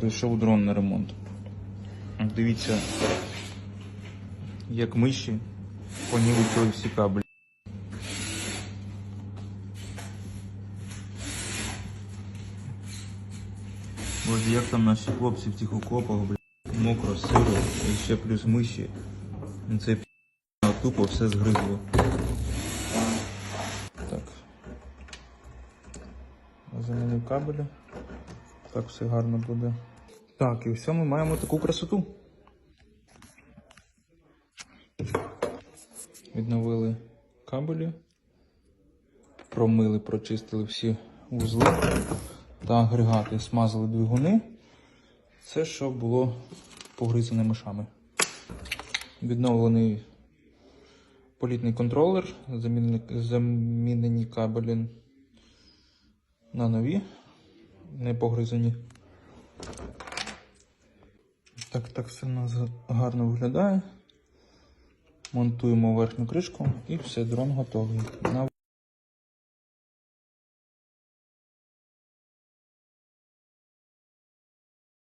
Прийшов дрон на ремонт. Дивіться, як миші понівечили всі каблі. Боже, як там наші хлопці в тих окопах, бля, мокро, сиро, і ще плюс миші. Ну, Це тупо все згризло. Так. Замінив кабелі. Так все гарно буде. Так, і все, ми маємо таку красоту. Відновили кабелі, промили, прочистили всі вузли та агрегати, смазали двигуни. Це що було погризане мишами. Відновлений політний контролер, замінені, кабелі на нові, не погризані. Так, так все у нас гарно виглядає. Монтуємо верхню кришку і все, дрон готовий.